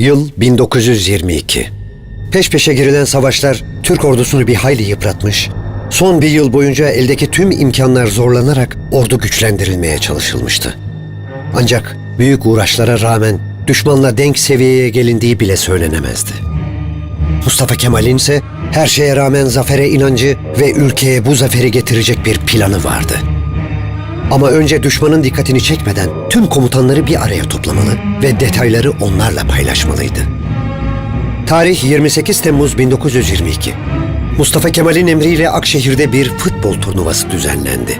Yıl 1922. Peş peşe girilen savaşlar Türk ordusunu bir hayli yıpratmış. Son bir yıl boyunca eldeki tüm imkanlar zorlanarak ordu güçlendirilmeye çalışılmıştı. Ancak büyük uğraşlara rağmen düşmanla denk seviyeye gelindiği bile söylenemezdi. Mustafa Kemal'in ise her şeye rağmen zafere inancı ve ülkeye bu zaferi getirecek bir planı vardı. Ama önce düşmanın dikkatini çekmeden tüm komutanları bir araya toplamalı ve detayları onlarla paylaşmalıydı. Tarih 28 Temmuz 1922. Mustafa Kemal'in emriyle Akşehir'de bir futbol turnuvası düzenlendi.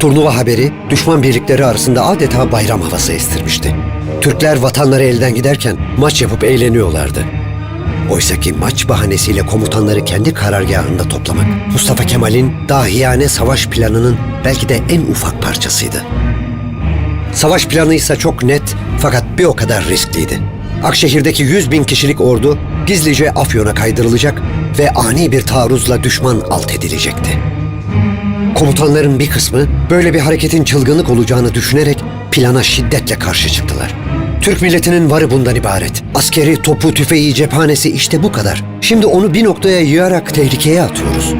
Turnuva haberi düşman birlikleri arasında adeta bayram havası estirmişti. Türkler vatanları elden giderken maç yapıp eğleniyorlardı. Oysaki maç bahanesiyle komutanları kendi karargahında toplamak Mustafa Kemal'in dahiyane savaş planının belki de en ufak parçasıydı. Savaş planı ise çok net fakat bir o kadar riskliydi. Akşehir'deki 100 bin kişilik ordu gizlice Afyon'a kaydırılacak ve ani bir taarruzla düşman alt edilecekti. Komutanların bir kısmı böyle bir hareketin çılgınlık olacağını düşünerek plana şiddetle karşı çıktılar. Türk milletinin varı bundan ibaret. Askeri, topu, tüfeği, cephanesi işte bu kadar. Şimdi onu bir noktaya yığarak tehlikeye atıyoruz.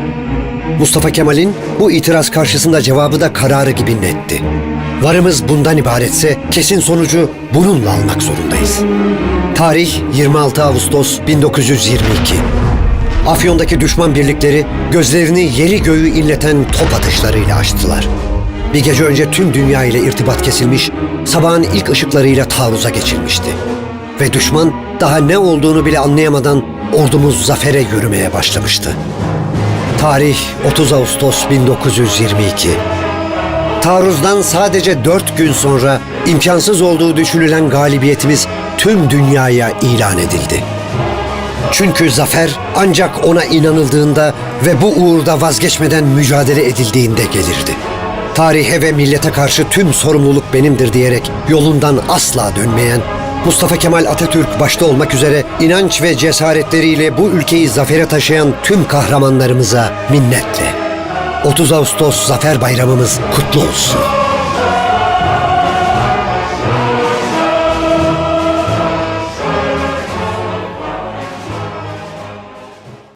Mustafa Kemal'in bu itiraz karşısında cevabı da kararı gibi netti. Varımız bundan ibaretse kesin sonucu bununla almak zorundayız. Tarih 26 Ağustos 1922. Afyon'daki düşman birlikleri gözlerini yeri göğü inleten top atışlarıyla açtılar. Bir gece önce tüm dünya ile irtibat kesilmiş, sabahın ilk ışıklarıyla taarruza geçilmişti. Ve düşman daha ne olduğunu bile anlayamadan ordumuz zafere yürümeye başlamıştı. Tarih 30 Ağustos 1922. Taarruzdan sadece dört gün sonra imkansız olduğu düşünülen galibiyetimiz tüm dünyaya ilan edildi. Çünkü zafer ancak ona inanıldığında ve bu uğurda vazgeçmeden mücadele edildiğinde gelirdi. Tarihe ve millete karşı tüm sorumluluk benimdir diyerek yolundan asla dönmeyen, Mustafa Kemal Atatürk başta olmak üzere inanç ve cesaretleriyle bu ülkeyi zafere taşıyan tüm kahramanlarımıza minnetle. 30 Ağustos Zafer Bayramımız kutlu olsun.